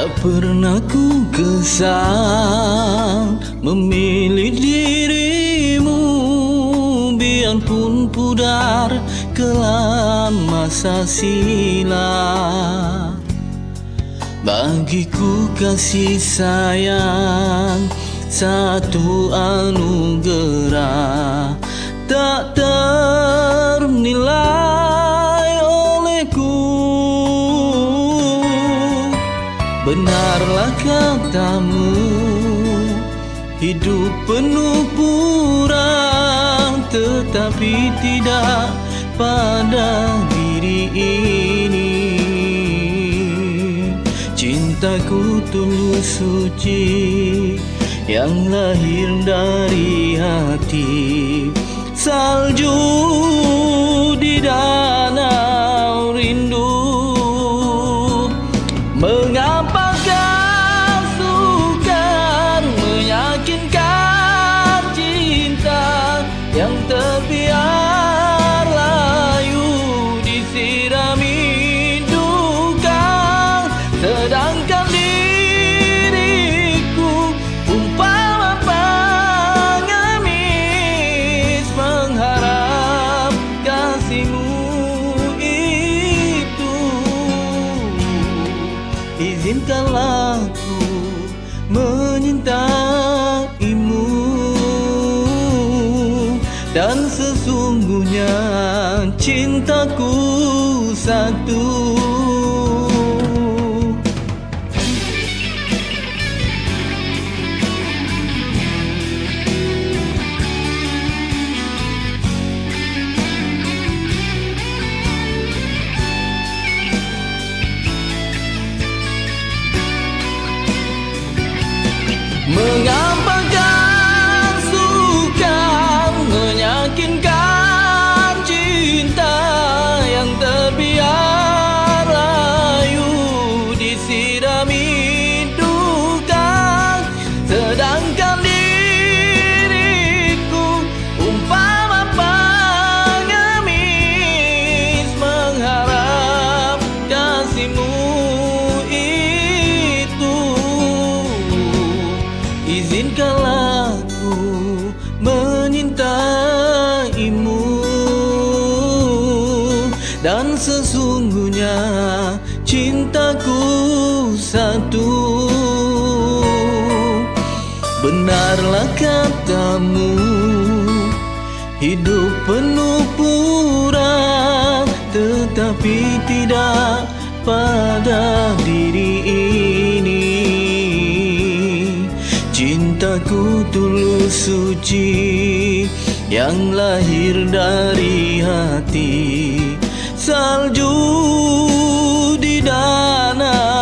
Tak pernah ku kesal memilih dirimu. Biarpun pudar kelam masa silam. Bagiku kasih sayang satu anugerah tak ternilai Benarlah katamu Hidup penuh kurang Tetapi tidak pada diri ini. Cintaku tulus suci Yang lahir dari hati. Salju Izinkanlah ku menyintaimu Dan sesungguhnya cintaku satu sesungguhnya cintaku satu. Benarlah katamu Hidup penuh pura Tetapi tidak pada diri ini. Cintaku tulus suci Yang lahir dari hati salju di danau